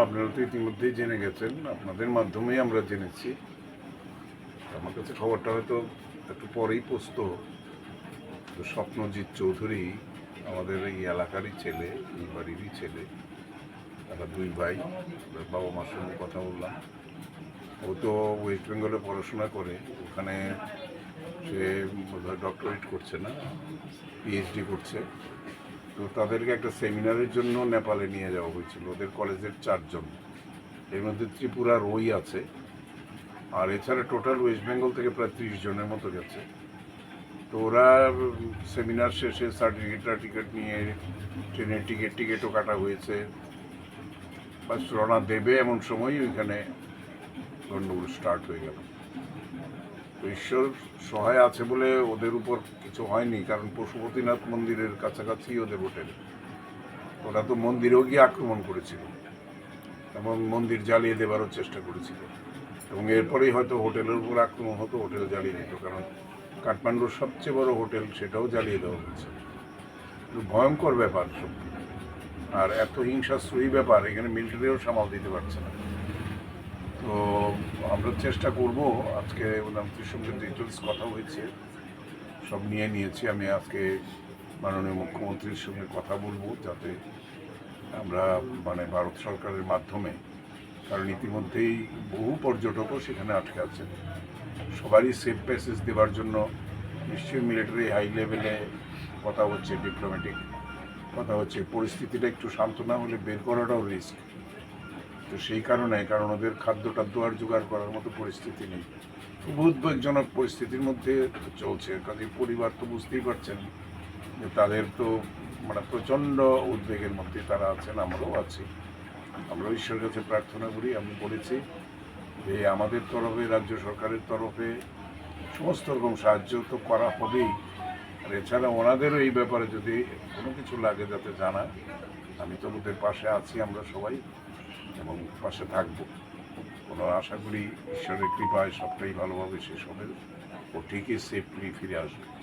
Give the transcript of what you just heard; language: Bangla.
আপনারা তো ইতিমধ্যেই জেনে গেছেন, আপনাদের মাধ্যমেই আমরা জেনেছি। আমার কাছে খবরটা হয়তো একটু পরেই পোস্ত। তো স্বপ্নজিৎ চৌধুরী, আমাদের এই এলাকারই ছেলে, এই বাড়িরই ছেলে, তারা দুই ভাই বাবা মার সঙ্গে কথা বললাম। ও তো ওয়েস্ট বেঙ্গলে পড়াশোনা করে, ওখানে সে ডক্টরেট করছে না পিএইচডি করছে। তো তাদেরকে একটা সেমিনারের জন্য নেপালে নিয়ে যাওয়া হয়েছিল। ওদের কলেজের চারজন। এর মধ্যে ত্রিপুরার ওই আছে। আর এছাড়া টোটাল ওয়েস্ট বেঙ্গল থেকে প্রায় ত্রিশ জনের মতো গেছে। তো ওরা সেমিনার শেষে সার্টিফিকেট টার্টিফিকেট নিয়ে ট্রেনের টিকিট টিকিটও কাটা হয়েছে। বাস রওনা দেবে এমন সময় ওইখানে গণ্ডগোল স্টার্ট হয়ে গেল। ঈশ্বর সহায় আছে বলে ওদের উপর কিছু হয়নি, কারণ পশুপতিনাথ মন্দিরের কাছাকাছি ওদের হোটেল। ওরা তো মন্দিরেও গিয়ে আক্রমণ করেছিল এবং মন্দির জ্বালিয়ে দেবারও চেষ্টা করেছিল। এবং এরপরেই হয়তো হোটেলের উপর আক্রমণ হতো, হোটেল জ্বালিয়ে দিত, কারণ কাঠমান্ডুর সবচেয়ে বড় হোটেল সেটাও জ্বালিয়ে দেওয়া হয়েছে। ভয়ঙ্কর ব্যাপার সত্যি। আর এত হিংসাশ্রয়ী ব্যাপার, এখানে মিলিটারিও সামাল দিতে পারছে না। আমরা চেষ্টা করব, আজকে প্রধানমন্ত্রীর সঙ্গে ডিটেলস কথা হয়েছে, সব নিয়ে নিয়েছি। আমি আজকে মাননীয় মুখ্যমন্ত্রীর সঙ্গে কথা বলব, যাতে আমরা মানে ভারত সরকারের মাধ্যমে, কারণ ইতিমধ্যেই বহু পর্যটকও সেখানে আটকে আছেন। সবারই সেফ প্যাসেজ দেওয়ার জন্য নিশ্চয়ই মিলিটারি হাই লেভেলে কথা হচ্ছে ডিপ্লোম্যাটিক কথা হচ্ছে। পরিস্থিতিটা একটু শান্ত না হলে বের করাটাও রিস্ক তো সেই কারণে, কারণ ওদের খাদ্য টাদ্য আর জোগাড় করার মতো পরিস্থিতি নেই। খুব উদ্বেগজনক পরিস্থিতির মধ্যে চলছে কাজে পরিবার তো বুঝতেই পারছেন যে তাদের তো মানে প্রচণ্ড উদ্বেগের মধ্যে তারা আছেন, আমরাও আছি। আমরা ঈশ্বরের কাছে প্রার্থনা করি, আমি বলেছি যে আমাদের তরফে, রাজ্য সরকারের তরফে সমস্ত রকম সাহায্য তো করা হবেই। আর এছাড়া ওনাদেরও এই ব্যাপারে যদি কোনো কিছু লাগে যাতে জানা আমি তো ওদের পাশে আছি আমরা সবাই। এবং পাশে থাকব। কোনো আশা করি ঈশ্বরের কৃপায় সবটাই ভালোভাবে শেষ হবে। ও ঠিকই সেফলি ফিরে আসবে।